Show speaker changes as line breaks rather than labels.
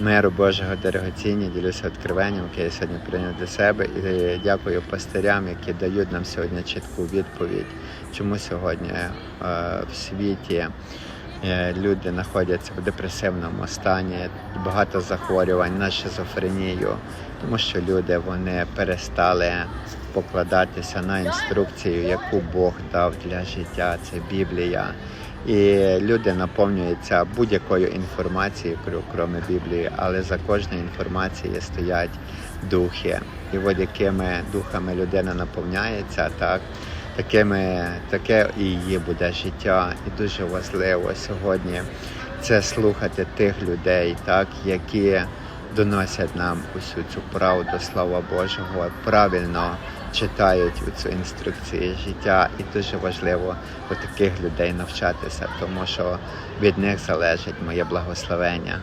миру Божого дорогоціння, ділюся відкриванням, яке я сьогодні прийняв для себе. І дякую пастирям, які дають нам сьогодні чітку відповідь, чому сьогодні е, в світі. е, Люди знаходяться в депресивному стані, багато захворювань на шизофренію, тому що люди вони перестали покладатися на інструкцію, яку Бог дав для життя. Це Біблія. І люди наповнюються будь-якою інформацією, крім Біблії, але за кожною інформацією стоять духи. І от якими духами людина наповняється, так, такими, таке і її буде життя. І дуже важливо сьогодні це слухати тих людей, так, які доносять нам усю цю правду, слава Божого, правильно читають цю інструкцію життя, і дуже важливо у таких людей навчатися, тому що від них залежить моє благословення.